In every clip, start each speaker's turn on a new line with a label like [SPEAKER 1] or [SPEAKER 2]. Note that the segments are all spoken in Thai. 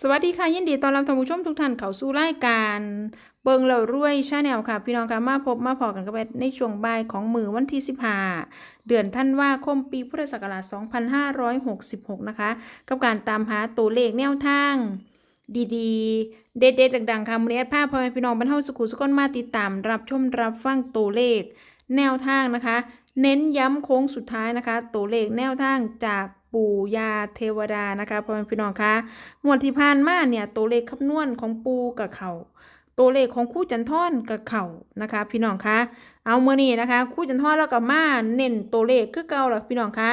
[SPEAKER 1] สวัสดีค่ะยินดีต้อนรับท่านผู้ชมทุกท่านเข้าสู่รายการเบิงเรารวยชาแนลค่ะ พี่น้องค่ะมาพบมาพอกันกันในช่วงบ่ายของมือวันที่ 15 เดือนธันวาคมปีพุทธศักราช 2566 นะคะ กับการตามหาตัวเลขแนวทาง ดีๆ เด็ดๆดังๆค่ะมือนี้แอดภาพพ่อแม่พี่น้องบรรเทาสุขุสุขนมาติดตาม รับชมรับฟังตัวเลข แนวทางนะคะ เน้นย้ำโค้งสุดท้ายนะคะ ตัวเลขแนวทางจาก ปู่ยาเทวดานะคะพ่อแม่พี่น้องคะงวดที่ผ่านมาเนี่ยตัวเลขคำนวณของปูกับเขาตัวเลขของคู่จันทอนกับเขานะคะ พี่น้องคะเอาเมื่อนี้นะคะ คู่จันทอนแล้วก็มาเน้นตัวเลขคือเก่าหรอพี่น้องคะ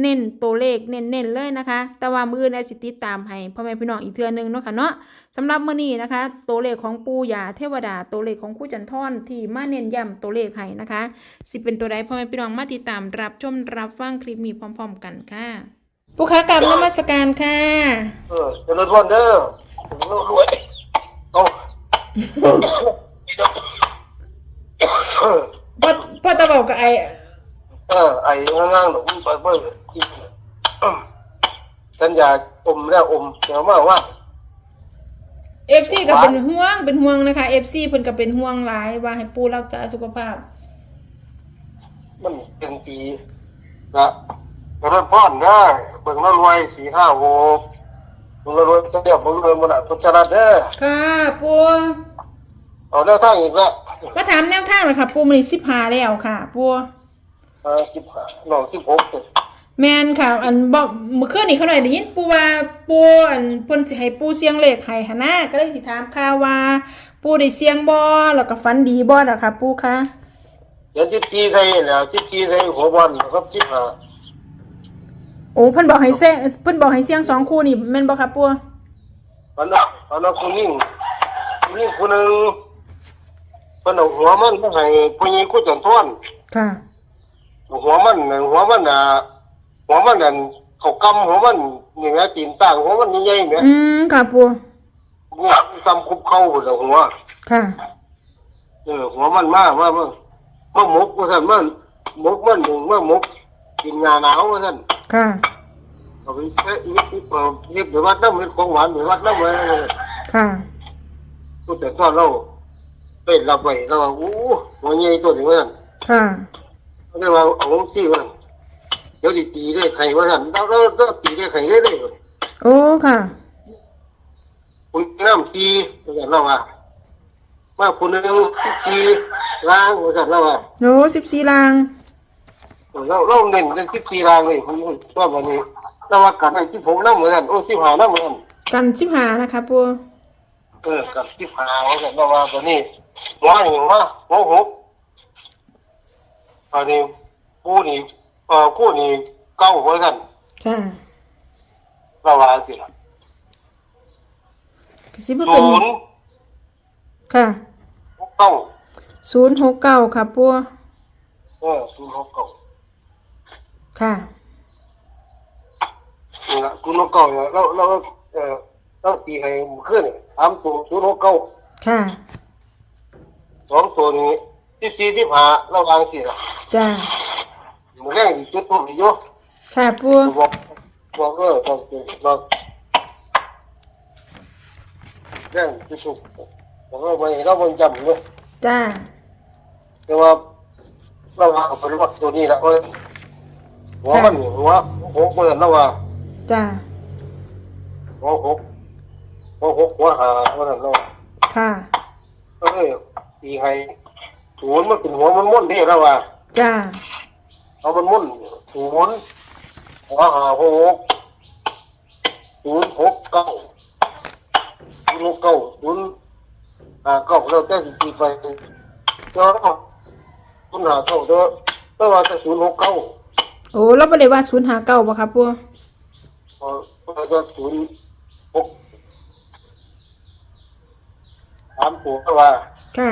[SPEAKER 1] เน้นตัวเลขเน้นๆเลยนะคะ แต่ว่ามือในสิติตามให้พ่อแม่พี่น้องอีกเทื่อนึงเนาะค่ะเนาะสำหรับเมื่อนี้นะคะ ตัวเลขของปูยาเทวดา ตัวเลขของคู่จันทอนที่มาเน้นย้ำตัวเลขให้นะคะ สิเป็นตัวใดพ่อแม่พี่น้องมาติดตามรับชมรับฟังคลิปนี้พร้อม ๆ กันค่ะ ผู้ค้ากลับนมัสการค่ะ
[SPEAKER 2] เออเจริญวันเด้อผมรรวยเอาเออ
[SPEAKER 1] พ่อพ่อตาบอกกับไอ
[SPEAKER 2] เออไอ้ง่างๆหนูไปเบิ่งกินสัญญาอมแล้วอมเดี๋ยวมาว่า
[SPEAKER 1] เอฟซีก็เป็นห่วงเป็นห่วงนะคะเอฟซีเพิ่นก็เป็นห่วงหลายว่าให้ปู่รักษาสุขภาพ
[SPEAKER 2] มันเป็นปีนะ เจริญพรได้เบิ่งแล้วรวยสี่ห้าหกเบิ่งแล้วรวยเสียบเบิ่งแล้วรวยมันอะพุทธรัตน์เด้อ
[SPEAKER 1] ค่ะปู่
[SPEAKER 2] เอาแนวทางอีกแล้ว
[SPEAKER 1] มาถามแนวทางเลยค่ะ ปู่มื้อนี้15แล้วค่ะ ปู่
[SPEAKER 2] เออสิบห้าน้องสิบหกเด้อ
[SPEAKER 1] แม่นค่ะ อันบอกเมื่อคืนนี้เขาหน่อยได้ยินปู่ว่าปู่อันเพิ่นสิให้ปู่เสียงเลขให้หั่นนะก็เลยสิถามข่าวว่า ปู่ได้เสียงบ่แล้วก็ฝันดีบ่ล่ะค่ะ ปู่คะ
[SPEAKER 2] เดี๋ยวสิบจีใส่แล้วสิบจีใส่หัวบอลครับสิบห้า
[SPEAKER 1] โอ้เพิ่นบอกให้เสียงเพิ่นบอกให้เสียงสองคู่นี่แม่นบ่ค่ะปู่
[SPEAKER 2] อันนั้นอันนั้นคุณยิ่งคุณยิ่งคนหนึ่งเพิ่นเอาหัวมันมาให้ผู้หญิงกูจันทวน
[SPEAKER 1] ค่ะ
[SPEAKER 2] หัวมันน่ะหัวมันน่ะหัวมันนั่นเขากำหัวมันนี่แหละตีนสร้างหัวมันใหญ่ๆแหม
[SPEAKER 1] อืมค่ะปู่
[SPEAKER 2] เนี่ยซ้ำคุบเข้าหมดแล้วหัว
[SPEAKER 1] ค่ะ
[SPEAKER 2] เออหัวมันมามามามาหมกว่าซั่นมันหมกมันหนึ่งมาหมกกินงาหนาวว่าซั่น
[SPEAKER 1] ค่ะ
[SPEAKER 2] เอาไปเอ๊ะอีกอีกเอ่อเฮ็ดไปวัดน้ำเฮ็ดของหวานไปวัดน้ำไว้
[SPEAKER 1] ค่ะ
[SPEAKER 2] กูแต่ตอนเราเป็นรับไว้เราว่าอู้หัวใหญ่ตัวนี้ว่าซั่น
[SPEAKER 1] ค่ะ
[SPEAKER 2] เขาเรียกว่าเอาของซี่ว่าเดี๋ยวดิตีได้ไข่ว่าท่านเราเราเราตีได้ไข่ได้เลย
[SPEAKER 1] โอ้ค่ะ
[SPEAKER 2] คุณน้ำซีว่าท่านเราว่าว่าคุณนึงซีล้างว่าท่านเราว่า
[SPEAKER 1] โอ้สิบสี่ลาง
[SPEAKER 2] เราเราเน้นเป็นสิบสี่ล้างเลยคุณชอบวันนี้ แต่ว่ากันไอ้สิบหกน้ำว่าท่านโอ้สิบห้าน้ำว่าท่าน
[SPEAKER 1] กันสิบหานะคะปู
[SPEAKER 2] เออกับสิบห้าว่าท่านเราว่าตัวนี้หัวหนึ่งว่าหัวหกอันนี้ผู้นี่เอ่อผู้นี่เก้าว่าท่าน
[SPEAKER 1] ค่ะ
[SPEAKER 2] เราว่าสิล่ะ
[SPEAKER 1] ก็สิบเป็น
[SPEAKER 2] ศูนย์
[SPEAKER 1] ค่ะ
[SPEAKER 2] เก้า
[SPEAKER 1] ศูนย์หกเก้าค่ะปู
[SPEAKER 2] เออศูนย์หกเก้า
[SPEAKER 1] ค่ะ
[SPEAKER 2] นี่ละศูนย์หกเก้าเนี่ยเราเราเออเราตีให้ขึ้นสามตัวศูนย์หกเก้า
[SPEAKER 1] ค่ะ
[SPEAKER 2] สองตัวนี้สิบสี่สิบห้าเราวางสิละ
[SPEAKER 1] จ้า
[SPEAKER 2] มันแรงอีกจุดตัวอีกเยอะ
[SPEAKER 1] ค่ะปู
[SPEAKER 2] บอกบอกเออบอกเออบอกแรงจุดสุดบอกเราไม่เราไม่จำเนาะ
[SPEAKER 1] จ้า
[SPEAKER 2] แต่ว่าเราวางเอาไป็นรถตัวนี้ละเว้ย หัวมันหัวหกเปิดแล้วว่า
[SPEAKER 1] จ้า
[SPEAKER 2] หัวหกหัวหกหัวหาว่านั่นเราว่า
[SPEAKER 1] ค่ะ
[SPEAKER 2] เออตีให้ศูนย์มันเป็นหัวมันม่วนนี่แล้วว่า
[SPEAKER 1] จ้า
[SPEAKER 2] เอามันม่วนศูนย์หัวหาหกศูนย์หกเก้าศูนย์หกเก้าศูนย์หาเก้าเราแต่สิตีไปเจ้าศูนย์หาเก้าเด้อเด้อว่าจะศูนย์หกเก้า
[SPEAKER 1] โอ้เราไม่ได้ว่าศูนย์หาเก้าบ่ค่ะปู
[SPEAKER 2] เออว่าจะศูนย์หกสามตัวก็ว่า
[SPEAKER 1] ค่ะ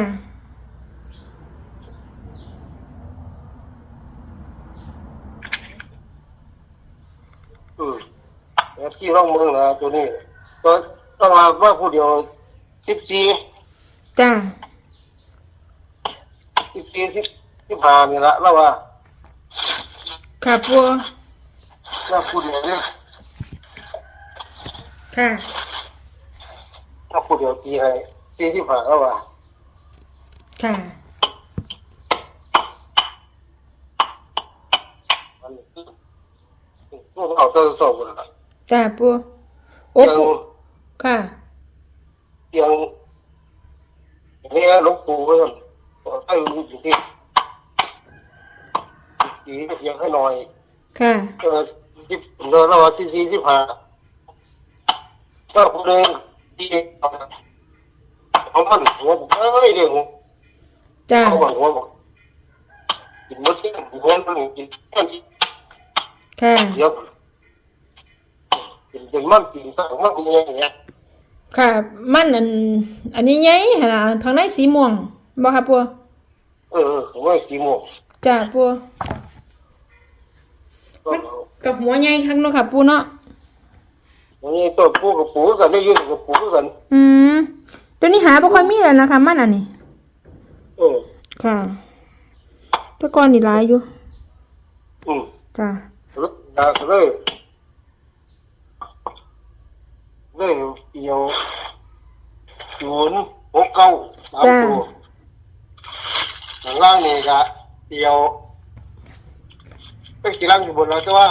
[SPEAKER 2] อืมแล้วที่ร่องเมืองนะตัวนี้ตัวต้องมาว่าผู้เดียวสิบสี่
[SPEAKER 1] จ้า
[SPEAKER 2] สิบสี่สิบสิบห้านี่ละแล้วว่า
[SPEAKER 1] ค่ะปู
[SPEAKER 2] ว่าผู้เดียวเนี่ย
[SPEAKER 1] ค่ะ
[SPEAKER 2] ถ้าผู้เดียวตีให้ตีที่ผ่าแล้วว่า
[SPEAKER 1] ค่ะ
[SPEAKER 2] มันตัวเอาตัวสอบกันละ
[SPEAKER 1] จ้าปูโอ้
[SPEAKER 2] ยัง
[SPEAKER 1] ปูค่ะ
[SPEAKER 2] ยังนี่หลวงปู่ก็ยังให้อยู่ที่ ตีเสียงให้หน่อย
[SPEAKER 1] ค่ะ
[SPEAKER 2] เออที่เราเราสิบสี่สิบห้าก็ผู้เล่นที่เขามันหัวผมเอ้ยเดี๋ยว
[SPEAKER 1] จ้า
[SPEAKER 2] เขาบอกหัวบอกกินมดเส้นหัวมันกินแค่นี้
[SPEAKER 1] ค่ะ
[SPEAKER 2] เดี๋ยวกินเป็นมันกินสั่งมันอย่างเงี้ย
[SPEAKER 1] ค่ะ มันอันอันนี้ไงหั่นน่ะทางในสีม่วงบ่ค่ะปู
[SPEAKER 2] เออผมว่าสีม่วง
[SPEAKER 1] จ้าปู
[SPEAKER 2] ก็
[SPEAKER 1] กับหัวใหญ่คักเนาะค่ะ ปูเนาะ
[SPEAKER 2] นี่ตัวปูกับปูกันได้ยืนกับปูกัน
[SPEAKER 1] อืมเดี๋ยวนี้หาบ่ค่อยมีแล้วนะคะมันอันนี้
[SPEAKER 2] เออ
[SPEAKER 1] ค่ะแต่ก่อนนี่หลายอยู่
[SPEAKER 2] อืม
[SPEAKER 1] จ้า
[SPEAKER 2] รถดาเลยเลยเอียวศูนย์หกเก้าสามตัวข้างล่างนี่ก็เอียว เป็นกี่ล่างอยู่บนแล้วแต่ว่า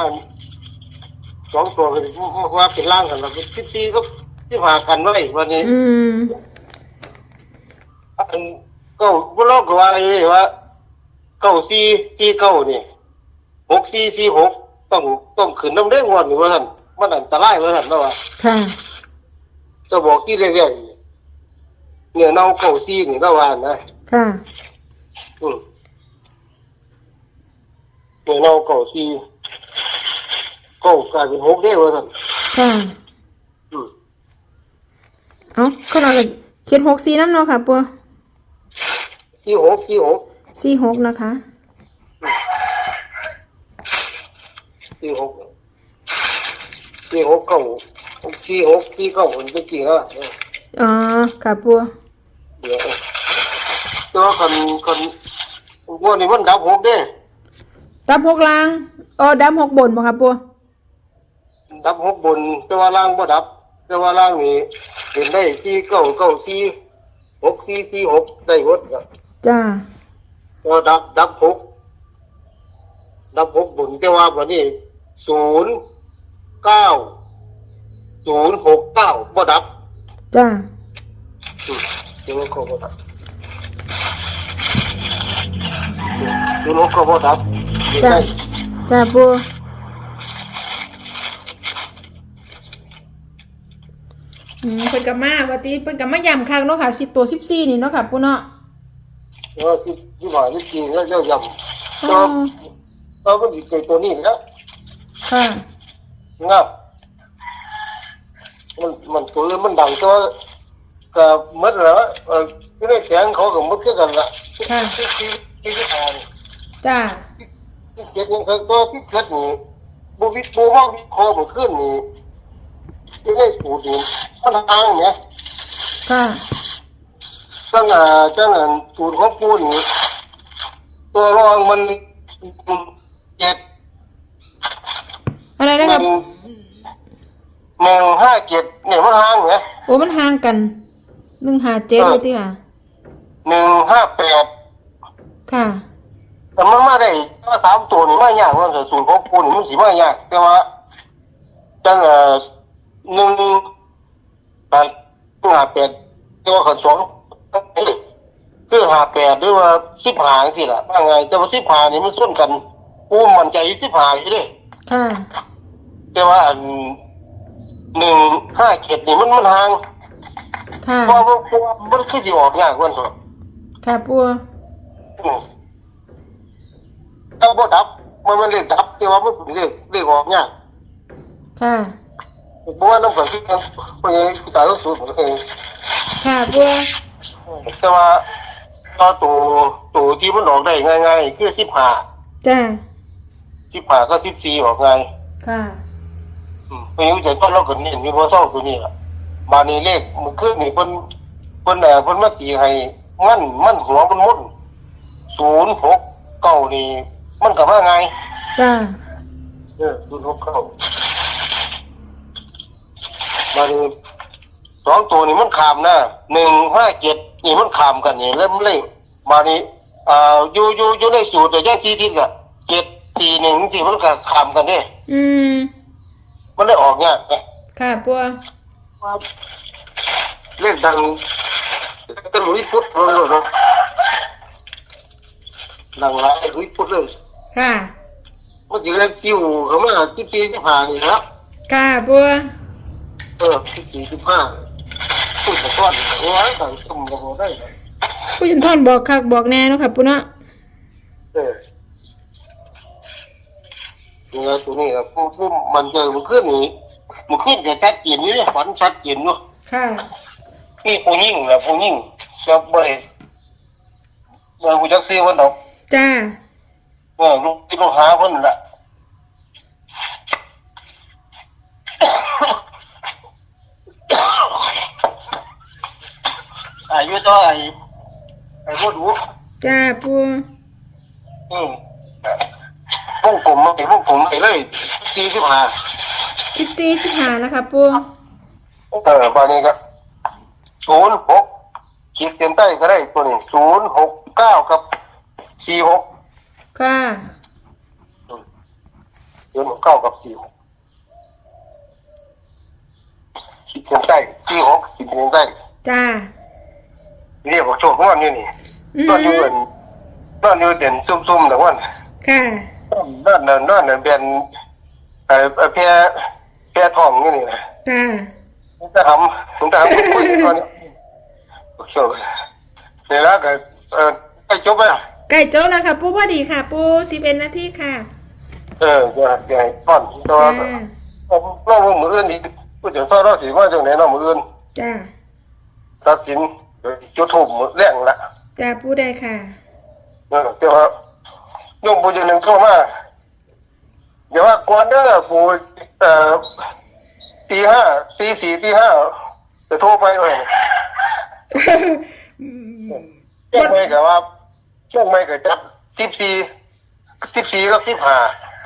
[SPEAKER 2] สองตัวกันว่าเป็นล่างกันแล้วที่ตีก็ที่พากันไว้วันนี้
[SPEAKER 1] อืม
[SPEAKER 2] อันเก้าบุลอกก็ว่าไอ้นี่ว่าเก้าสี่สี่เก้านี่หกสี่สี่หกต้องต้องขึ้นน้ำเด้งวันนี่ว่าท่านมันอันตรายว่าท่านว่า
[SPEAKER 1] ค่ะ
[SPEAKER 2] จะบอกที่เรื่อยๆเนี่ยเน่าเก้าสี่นี่ก็ว่านะ
[SPEAKER 1] ค่ะ
[SPEAKER 2] อืม เนี่ยเน่าเก้าสี่เก้ากลายเป็นหกได้ว่าท่าน
[SPEAKER 1] ค่ะ
[SPEAKER 2] อืม
[SPEAKER 1] เอาก็เราก็เขียนหกสี่น้ำเนาะค่ะปู
[SPEAKER 2] สี่หกสี่หก
[SPEAKER 1] สี่หกนะคะ
[SPEAKER 2] สี่หกสี่หกเก้าสี่หกสี่เก้าคนจะกี่แล้ว
[SPEAKER 1] อ๋อค่ะปู
[SPEAKER 2] เดี๋ยวตัวคนคนพวกนี้มันดับหกเด้
[SPEAKER 1] ดับหกลางอ๋อดับหกบนบ่ค่ะปู
[SPEAKER 2] ดับหกบนแต่ว่าล่างบ่ดับ แต่ว่าล่างนี่เห็นได้สี่เก้าเก้าสี่หกสี่สี่หกได้หมดครับ
[SPEAKER 1] จ้า
[SPEAKER 2] แต่ว่าดับดับหกดับหกบนแต่ว่าวันนี้ศูนย์เก้าศูนย์หกเก้าบ่ดับ
[SPEAKER 1] จ้า
[SPEAKER 2] อืมเดี๋ยวเขาบ่ดับเดี๋ยวเขาบ่ดับ เดี๋ยว
[SPEAKER 1] จ้า
[SPEAKER 2] ได้
[SPEAKER 1] จ้าปูอืมเพิ่นกลับมาว่าติเพิ่นกลับมาย้ำคักเนาะค่ะสิบตัวสิบสี่นี่เนาะค่ะปูเนาะ
[SPEAKER 2] เออที่ที่ว่าที่จีนแล้วเจ้ายำ
[SPEAKER 1] อ๋
[SPEAKER 2] ก็
[SPEAKER 1] อ
[SPEAKER 2] ก็มันอีกไก่ตัวนี้นะ
[SPEAKER 1] ค่ะ
[SPEAKER 2] งับมันมันตัวอื่นมันดังตัวก็หมดแล้วเออที่ได้แข็งเขาก็หมดคือกันละ
[SPEAKER 1] ค่ะ
[SPEAKER 2] ที่ที่ที่ที่ทาง
[SPEAKER 1] จ้า
[SPEAKER 2] ที่เจ็ดยังเคยตัวที่เกิดนี่บูวิบูว่าวิคอมันขึ้นนี่ที่ได้สูตรนี่มันทางเนี่ย
[SPEAKER 1] ค่ะ
[SPEAKER 2] ตั้งอ่าตั้งอ่าสูตรของปูนี่ตัวรองมันเจ็ด
[SPEAKER 1] อะไรนะครับ
[SPEAKER 2] หนึ่งห้าเจ็ดเนี่ยมันห่างเนี่ย
[SPEAKER 1] โอ้มันห่างกันหนึ่งห้าเจ็ดเลยติค่ะ
[SPEAKER 2] หนึ่งห้าแปด
[SPEAKER 1] ค่ะ
[SPEAKER 2] แต่มันมาได้ว่าสามตัวนี่มายากว่าแต่สูตรของปูนี่มันสีมายาก แต่ว่าจังเอ่อหนึ่งแปดห้าแปดแต่ว่าขันสองคือห้าแปดหรือว่าสิบห้าสิล่ะว่าไง แต่ว่าสิบห้านี่มันส่วนกันปูมันใจสิบห้าอยู่เด้
[SPEAKER 1] ค่ะ
[SPEAKER 2] แต่ว่าอันหนึ่งห้าเจ็ดนี่มันมันห่าง
[SPEAKER 1] ค่ะ
[SPEAKER 2] เพราะว่าเพราะว่ามันคือสิออกยากกว่าตัว
[SPEAKER 1] ค่ะปู
[SPEAKER 2] อืม ถ้าบ่ดับมันมันเรียกดับแต่ว่ามันเป็นเรียกเรียกออกยาก
[SPEAKER 1] ค่ะ
[SPEAKER 2] เพราะว่าน้ำฝนที่มันเพราะงั้นตายต้องสูดเหมือนกัน
[SPEAKER 1] ค่ะปู
[SPEAKER 2] แต่ว่าก็ตัวตัวที่มันออกได้ง่ายๆคือสิบห้า
[SPEAKER 1] จ้า
[SPEAKER 2] สิบห้าก็สิบสี่ออกง่าย
[SPEAKER 1] ค่ะ
[SPEAKER 2] อืมเพราะงั้นจะต้นเราก็เน้นมีพอเศร้าตัวนี้ล่ะบานี้เลขมันขึ้นนี่เพิ่นเพิ่นเอ่อเพิ่นมาตีให้ มันมันหัวมันมุนศูนย์หกเก้านี่ มันก็มาไง
[SPEAKER 1] จ้า
[SPEAKER 2] เออศูนย์หกเก้าบานี้สสองตัวนี่มันขามนะหนึ่งห้าเจ็ดนี่มันขามกันนี่เริ่มเล่มานี่อ่าอยู่อยู่อยู่ในสูตรแต่ยังสี่ทิศอะเจ็ดสี่หนึ่งสี่มันก็ขามกันเนี่ย
[SPEAKER 1] อืม
[SPEAKER 2] มันเลยออกเนี่ยากไง
[SPEAKER 1] ค่ะปัว
[SPEAKER 2] เล่นดังก็หลุยพุทธเลยเนาะดังหลายหลุยพุทธเลย
[SPEAKER 1] ค่ะ
[SPEAKER 2] มันจะเล่นกิ้วเขามาที่ปีที่ผ่านนี่ครับ
[SPEAKER 1] ค่ะปัว
[SPEAKER 2] เออที่ปีที่ผ่านพูดแต่ก่อนโอ้ยต่างตุ่มกันได้เลย
[SPEAKER 1] ผู้ยินทอนบอกคักบอกแน่เนาะค่ะปุเนาะ
[SPEAKER 2] เออเนี่ยตัวนี้นะผู้ผู้มันเจอมันขึ้นนี่มันขึ้นจะชัดเจนอยู่เนี่ยฝันชัดเจนอยู่
[SPEAKER 1] ค่ะ
[SPEAKER 2] นี่ผู้ยิ่งแหละผู้ยิ่งจะบ่ได้เมื่อกูจักซื้อวันดอก
[SPEAKER 1] จ้า
[SPEAKER 2] เออลูกที่ลูกหาเพิ่นละอายุต่อไอ้ไอ้พวกดู
[SPEAKER 1] จ้าปัว
[SPEAKER 2] อืมวงกลมมาไอ้วงกลมไปเลยสี่สิบห้า
[SPEAKER 1] สิบสี่สิบห้านะคะปัว
[SPEAKER 2] เออปานนี้ก็ศูนย์หกขีดเส้นใต้ก็ได้ตัวนี้ศูนย์หกเก้ากับสี่หก
[SPEAKER 1] ค่ะ
[SPEAKER 2] ศูนย์หกเก้ากับสี่หกขีดเส้นใต้สี่หกขีดเส้นใต้
[SPEAKER 1] จ้า
[SPEAKER 2] เรียกว่าโชคนอนอยู่นี่
[SPEAKER 1] อืม
[SPEAKER 2] นอนอยู่เด่นนอนอยู่เด่นซุ่มๆแต่ว่า
[SPEAKER 1] ค่ะ
[SPEAKER 2] นอนนอนนอนนอนเป็นไอ้ไอ้แพร่แพร่ทองนี่นี่นะ
[SPEAKER 1] ค่ะ
[SPEAKER 2] มึงจะทำมึงจะทำคุยกันนี่โอเคเนี่ยแล้วก็เออไปจบไป
[SPEAKER 1] ไก่โจ้แล้วค่ะ ปูพอดีค่ะ ปูสิบเอ็ดนาทีค่ะ
[SPEAKER 2] เออจะจะให้ป้อนตัว
[SPEAKER 1] จ้า
[SPEAKER 2] ผมเล่าว่ามืออื่นอีกพูดถึงซ้อเราสีว่าจังไหนเนาะมืออื่น
[SPEAKER 1] จ้า
[SPEAKER 2] ตัดสินโดยจุดถูกมือแรงละ
[SPEAKER 1] จ้าปูได้ค่ะ
[SPEAKER 2] เออเดี๋ยวว่าโยมปู่จะหนึ่งเข้ามาเดี๋ยวว่าก่อนเด้อปู่เอ่อตีห้าตีสี่ตีห้าจะโทรไปเว้ยช่วงไม่กับว่า ช่วงไม่กับจับสิบสี่สิบสี่กับสิบห้า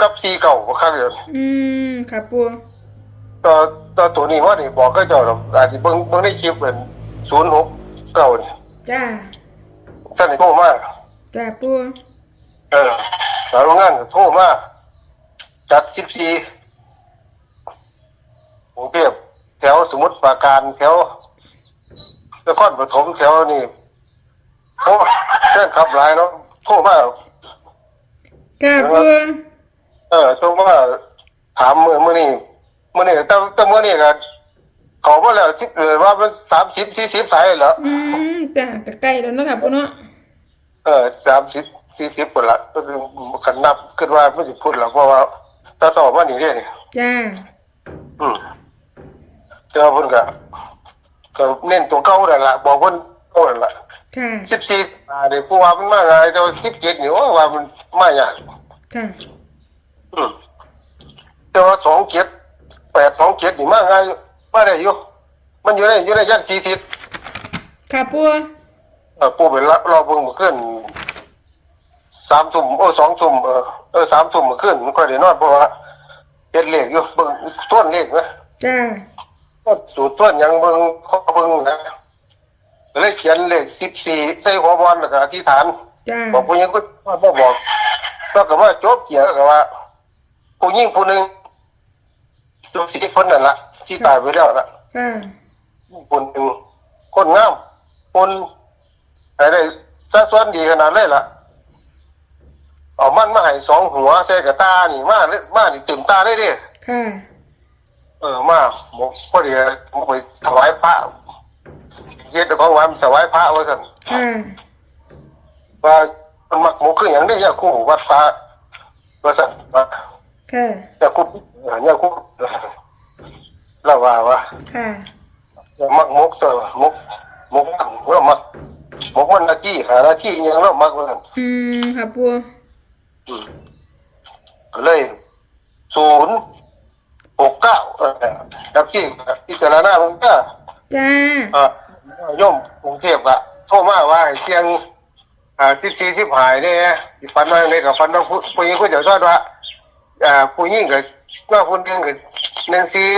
[SPEAKER 2] กับสี่เก่าก็ข้างเดียว
[SPEAKER 1] อืมค่ะปู
[SPEAKER 2] ต่อต่อตัวนี้ว่านี่บอกก็เจ้าหรอกอาจจะเบิ่งเบิ่งในคลิปเป็นศูนย์หกเก้านี่
[SPEAKER 1] จ้า
[SPEAKER 2] ท่านได้โทรมา
[SPEAKER 1] จ้าปู
[SPEAKER 2] เออสาวโรงงานก็โทรมาจัดสิบสี่กรุงเทพแถวสมุทรปราการแถวนครปฐมแถวนี่ โอ้แจ้งขับหลายเนาะโทรมา
[SPEAKER 1] ค่ะปู
[SPEAKER 2] เออโทรมาถามเมื่อเมื่อนี้เมื่อนี้แต่แต่เมื่อนี้ก็เขามาแล้วสิบเออว่ามันสามสิบสี่สิบสายเหรอ
[SPEAKER 1] อืมจ้าก็ใกล้แล้วเนาะค่ะปูเนาะ
[SPEAKER 2] เออสามสิบสี่สิบคนละก็คือขันนับขึ้นว่าไม่สิพูดหรอกเพราะว่าตาสอบว่านี่เนี่ยนี่
[SPEAKER 1] จ้า
[SPEAKER 2] อืมเจอเพิ่นก็ก็เน้นตัวเก่านั่นละบอกเพิ่นเก่านั่นละ
[SPEAKER 1] ค่ะ
[SPEAKER 2] สิบสี่อ่าเดี๋ยวผู้ว่ามันมาไงแต่ว่าสิบเจ็ดนี่โอ้ยว่ามันมายาก
[SPEAKER 1] ค่ะ
[SPEAKER 2] อืมแต่ว่าสองเจ็ดแปดสองเจ็ดนี่มาไงมาได้อยู่มันอยู่ในอยู่ในยันสี่ทิศ
[SPEAKER 1] ค่ะปู
[SPEAKER 2] เออปู่เป็นละรอเพิ่งมาขึ้นสามทุ่มโอ้สองทุ่มเออเออสามทุ่มมาขึ้นมันค่อยได้นอนเพราะว่าเฮ็ดเลขอยู่เบิ่งต้นเลขนะ
[SPEAKER 1] จ้า
[SPEAKER 2] สูตรต้นหยังเบิ่งข้อเบิ่งนะ เลยเขียนเลขสิบสี่ใส่หัวบอลแล้วก็อธิษฐาน
[SPEAKER 1] จ้า
[SPEAKER 2] บอกผู้หญิงก็บ่บอกก็ก็ว่าจบเกี่ยวกับว่า ผู้หญิงผู้หนึ่งจบสี่คนนั่นละที่ตายไปแล้วละ
[SPEAKER 1] ค่ะ
[SPEAKER 2] คนหนึ่งคนงามคนอะไรซะส่วนดีขนาดเลยล่ะเอามันมาให้สองหัวใส่กับตานี่มาเลยมานี่เต็มตาเลยเดิ
[SPEAKER 1] ค่ะ
[SPEAKER 2] เออมาหมกพอดีหมกไปถวายพระ เย็ดของหวานถวายพระไว้กัน
[SPEAKER 1] ค่ะ
[SPEAKER 2] ว่ามันมักหมกคืออย่างนี้ยาคู่วัดฟ้าว่าสั่นว่า
[SPEAKER 1] ค่ะ
[SPEAKER 2] ยาคู่ยาคู่เราว่าว่า
[SPEAKER 1] ค่ะ
[SPEAKER 2] มักหมกตัวหมกหมกเรามักหมกมันหน้าที่หาหน้าที่อหยังเรามักว่ากัน
[SPEAKER 1] อืมค่ะปู
[SPEAKER 2] อืมก็เลยศูนย์หกเก้าเออแล้วที่พิจารณามันก็
[SPEAKER 1] จ้า
[SPEAKER 2] เอ่อ โยมกรุงเทพอะโทรมาว่าให้เสียงอ่าสิบสี่สิบหายเนี่ยฟันว่าในกับฟันว่าผู้ผู้หญิงผู้เจ้าชอบว่าอ่าผู้หญิงกับว่าคนหนึ่งกับหนึ่งสี่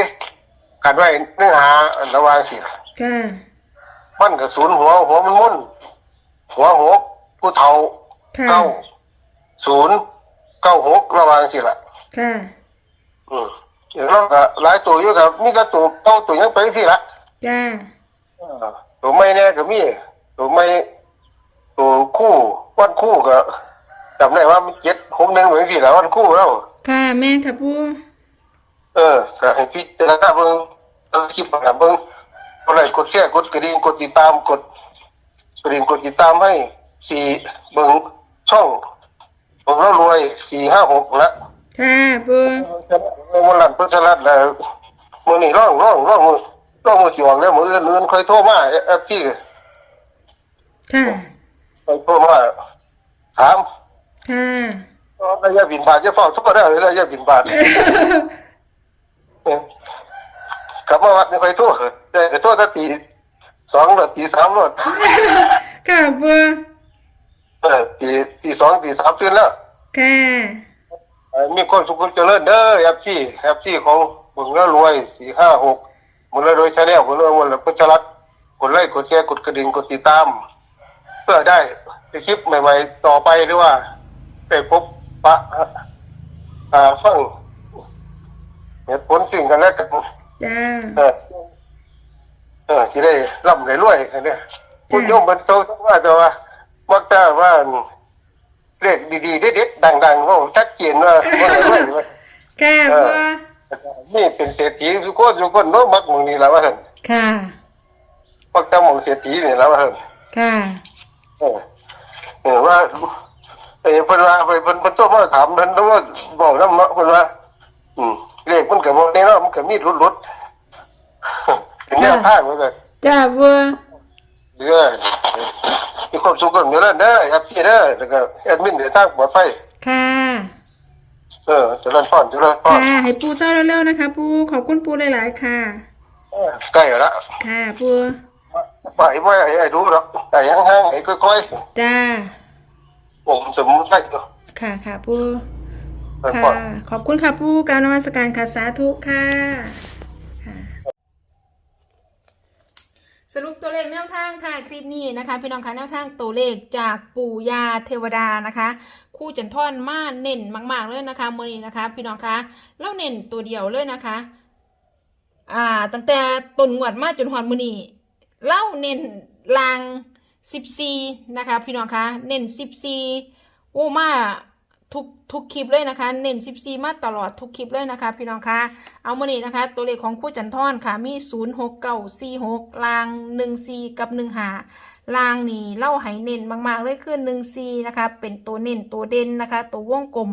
[SPEAKER 2] กันไว้เนื้อหาระหว่างสิ
[SPEAKER 1] ค่ะ
[SPEAKER 2] มันกับศูนย์หัวหัวมันมุ่นหัวหกผู้เฒ่า
[SPEAKER 1] ค่ะ
[SPEAKER 2] เก้าศูนย์เก้าหกระหวังสิละ
[SPEAKER 1] ค่ะ
[SPEAKER 2] อืมแล้วก็หลายตัวอยู่ครับมีแต่ตัวเก้าตัวยังไปสิละ
[SPEAKER 1] จ้า
[SPEAKER 2] เออ ตัวไม่แน่ก็มี ตัวไม่ตัวคู่วันคู่ก็จำได้ว่ามันเจ็ดหกหนึ่งเหมือนสิละวันคู่แล้ว
[SPEAKER 1] ค่ะแม่นค่ะปู
[SPEAKER 2] เออก็ให้พิจารณาเบิ่งเอาคลิปมาเบิ่งกดไลค์กดแชร์กดกระดิ่งกดติดตามกดกระดิ่งกดติดตามให้สี่เบิ่งช่องผมเรารวยสี่ห้าหกละ
[SPEAKER 1] ค่ะปู
[SPEAKER 2] มันหลันเพิ่นสลัดแล้วมื้อนี้ร้องร้องร้อง มื้อร้องมื้อสิออกแล้วมื้ออื่นมื้ออื่นค่อยโทรมาเอฟซี
[SPEAKER 1] ค่ะ
[SPEAKER 2] ค่อยโทรมาถาม
[SPEAKER 1] ค่ะ
[SPEAKER 2] ระยะบินบาทจะเฝ้าทุกได้เลยระยะบินบาทกลับมาวัดนี่ค่อยโทรได้ก็โทรแต่ตีสองหรือตีสามหรือ
[SPEAKER 1] ค่ะปู
[SPEAKER 2] เออตีตีสองตีสามตื่นแล้ว
[SPEAKER 1] ค่ะ
[SPEAKER 2] เอ่อมีคนสุขเจริญเด้อแอปซี่แอปซี่ของบึงแล้วรวยสี่ห้าหก มึงแล้วรวยชาแนลมึงแล้วมันแล้วก็จะรัดกดไลค์กดแชร์กดกระดิ่งกดติดตาม เพื่อได้ไปคลิปใหม่ ๆ ต่อไปหรือว่าไปพบปะอ่าฟังเหตุผลสิ่งกันและกัน
[SPEAKER 1] จ้า
[SPEAKER 2] เออเออที่ได้ร่ำได้รวยกันเนี่ยคุณโยมเป็นโซทั้งว่าแต่ว่ามักจะว่าเลขดีๆเด็ดๆดังๆว่าชัดเจนว่าว่าได้รวยว่า
[SPEAKER 1] ค่ะปู
[SPEAKER 2] นี่เป็นเศรษฐีทุกคนทุกคนโน้มักหมึงนี่แล้วว่าท่าน
[SPEAKER 1] ค่ะ
[SPEAKER 2] มักจะหมึงเศรษฐีนี่แล้วว่าท่าน
[SPEAKER 1] ค่ะ
[SPEAKER 2] เออเออว่าเออเพิ่นว่าเพิ่นเพิ่นเพิ่นโทรมาถามเพิ่นว่าบอกนำเนาะเพิ่นว่า อืมเลขมันก็บ่แน่เนาะมันก็มีหลุดๆเป็นแนวทางว่าซั่น
[SPEAKER 1] จ้าปู
[SPEAKER 2] เด้อมีความสุขกันอยู่แล้วเด้อแอปพี่เด้อแล้วก็แอดมินเดี๋ยวทางปลอดภัย
[SPEAKER 1] ค่ะ
[SPEAKER 2] เออเจริญพรเจริญพร
[SPEAKER 1] ค่ะให้ปูเศร้าเร็วๆนะคะ ปูขอบคุณปูหลายๆค่ะ
[SPEAKER 2] เออใกล้แล้ว
[SPEAKER 1] ค่ะปู
[SPEAKER 2] ไปบ่ให้ไอ้รู้หรอกแต่ยังห่างๆไอ้ค่อย
[SPEAKER 1] จ้า
[SPEAKER 2] ๆผมสมมุติได้ก็
[SPEAKER 1] ค่ะค่ะปู
[SPEAKER 2] เจริญ
[SPEAKER 1] ค่ะ
[SPEAKER 2] พร
[SPEAKER 1] ขอบคุณค่ะปูการนมัสการค่ะสาธุค่ะค่ะ สรุปตัวเลขแนวทางค่ะคลิปนี้นะคะ พี่น้องคะแนวทางตัวเลขจากปู่ยาเทวดานะคะ คู่จันทอนมาเน้นมาก ๆ เลยนะคะมือนี้นะคะ พี่น้องคะแล้วเน้นตัวเดียวเลยนะคะ อ่า ตั้งแต่ต้นงวดมาจนหอดมือนี้เล่าเน้นลางสิบซีนะคะ พี่น้องคะเน้นสิบซีโอ้มาทุกทุกคลิปเลยนะคะ เน้นสิบซีมาตลอดทุกคลิปเลยนะคะ พี่น้องคะเอามือนี้นะคะ ตัวเลขของคู่จันทอนค่ะมีศูนย์หกเก้าสี่หกลางหนึ่งซีกับหนึ่งหา ลางนี่เล่าให้เน้นมากๆเลยคือหนึ่งซีนะคะ เป็นตัวเน้นตัวเด่นนะคะ ตัววงกลม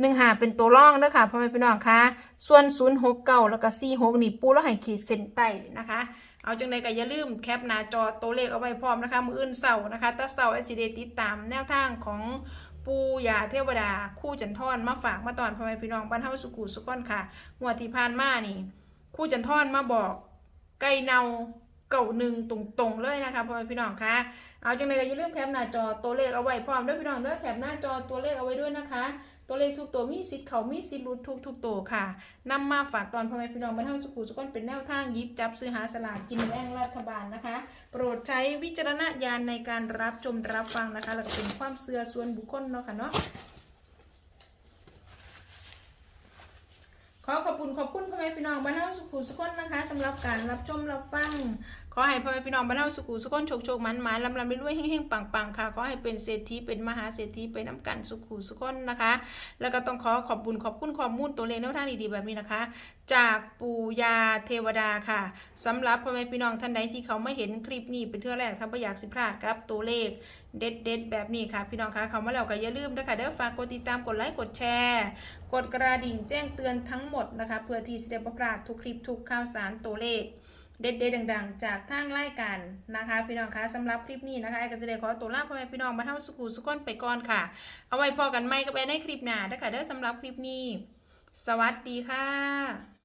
[SPEAKER 1] หนึ่งหาเป็นตัวร่องนะคะพ่อแม่พี่น้องคะส่วนศูนย์หกเก้าแล้วก็สี่หกนี่ปูแล้วให้ขีดเส้นใต้นะคะ เอาจังใดก็อย่าลืมแคปหน้าจอตัวเลขเอาไว้พร้อมนะคะ มืออื่นเสาร์นะคะตาเสาร์อซีเดติดตามแนวทางของปูยาเทวดา คู่จันทอนมาฝากมาตอนพ่อแม่พี่น้องบ้านเฮาสุกุสุก้อนค่ะงวดที่ผ่านมานี่ คู่จันทอนมาบอกไก่เนา เก่าหนึ่งตรงๆเลยนะคะพ่อแม่พี่น้องคะเอาจังใดก็อย่าลืมแคปหน้าจอตัวเลขเอาไว้พร้อมด้วยพี่น้องเด้อแคปหน้าจอตัวเลขเอาไว้ด้วยนะคะ ตัวเลขทุกตัวมีสิทธิ์เขามีสิทธิ์รุดทุกทุกตัวค่ะนำมาฝากตอนพ่อแม่พี่น้องบรรเทาสุขุสุขนเป็นแนวทางยิบจับซื้อหาสลากกินแบ่งรัฐบาลนะคะ โปรดใช้วิจารณญาณในการรับชมรับฟังนะคะ แล้วก็เป็นความเสื่อส่วนบุคคลเนาะค่ะเนาะ ขอขอบคุณขอบคุณพ่อแม่พี่น้องบรรเทาสุขุสุขนนะคะสำหรับการรับชมรับฟัง ขอให้พ่อแม่พี่น้องบรรเทาสุขุสุขนโชคโชคมันมันลำลำไปด้วยเฮงๆปังๆค่ะขอให้เป็นเศรษฐีเป็นมหาเศรษฐีไปน้ำกันสุขุสุขนนะคะ แล้วก็ต้องขอขอบบุญขอบคุณข้อมูลตัวเลขแนวทางดีๆแบบนี้นะคะ จากปู่ยาเทวดาค่ะสำหรับพ่อแม่พี่น้องท่านใดที่เขาไม่เห็นคลิปนี้เป็นเทื่อแรกถ้าไม่อยากสิพลาดกับตัวเลขเด็ดๆแบบนี้ค่ะ พี่น้องคะเขามาแล้วก็อย่าลืมนะคะเด้อฝากกดติดตามกดไลค์กดแชร์ กดกระดิ่งแจ้งเตือนทั้งหมดนะคะ เพื่อที่จะได้ประกาศทุกคลิปทุกข่าวสารตัวเลข เด็ดๆดังๆ จากทางรายการนะคะ พี่น้องคะสำหรับคลิปนี้นะคะไอ้ก็จะได้ขอตัวลาพ่อแม่พี่น้องมาเท่าสุขุสุก้นไปก่อนค่ะ เอาไว้พอกันไหมก็ไปในคลิปหน้านะคะเด้อสำหรับคลิปนี้ สวัสดีค่ะ